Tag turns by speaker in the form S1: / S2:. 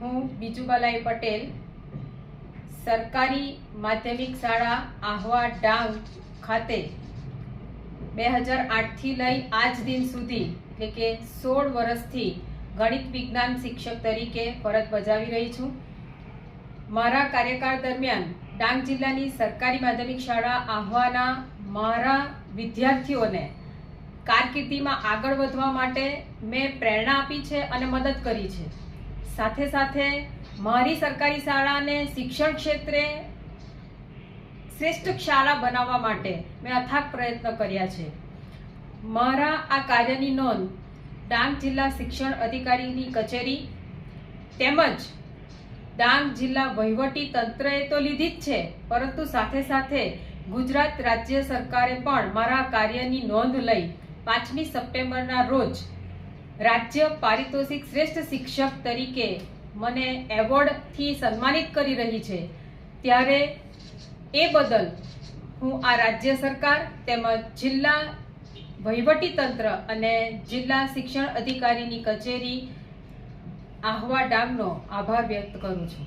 S1: હું બીજુબાલાઈ પટેલ, સરકારી માધ્યમિક શાળા આહવા ડાંગ ખાતે બે હજાર આઠથી લઈ આજ દિન સુધી, એટલે કે સોળ વર્ષથી ગણિત વિજ્ઞાન શિક્ષક તરીકે ફરજ બજાવી રહી છું. મારા કાર્યકાળ દરમિયાન ડાંગ જિલ્લાની સરકારી માધ્યમિક શાળા આહવાના મારા વિદ્યાર્થીઓને કારકિર્દીમાં આગળ વધવા માટે મેં પ્રેરણા આપી છે અને મદદ કરી છે. સાથે સાથે મારી સરકારી શાળાને શિક્ષણ ક્ષેત્રે શ્રેષ્ઠ શાળા બનાવવા માટે મેં અથાગ પ્રયત્ન કર્યા છે. મારા આ કાર્યની નોંધ ડાંગ જિલ્લા શિક્ષણ અધિકારીની કચેરી તેમજ ડાંગ જિલ્લા વહીવટી તંત્રએ તો લીધી જ છે, પરંતુ સાથે સાથે ગુજરાત રાજ્ય સરકારે પણ મારા કાર્યની નોંધ લઈ પાંચમી સપ્ટેમ્બરના રોજ રાજ્ય પારિતોષિક શ્રેષ્ઠ શિક્ષક તરીકે મને એવોર્ડથી સન્માનિત કરી રહી છે. ત્યારે એ બદલ હું આ રાજ્ય સરકાર તેમજ જિલ્લા વહીવટી તંત્ર અને જિલ્લા શિક્ષણ અધિકારીની કચેરી આહવા ડાંગનો આભાર વ્યક્ત કરું છું.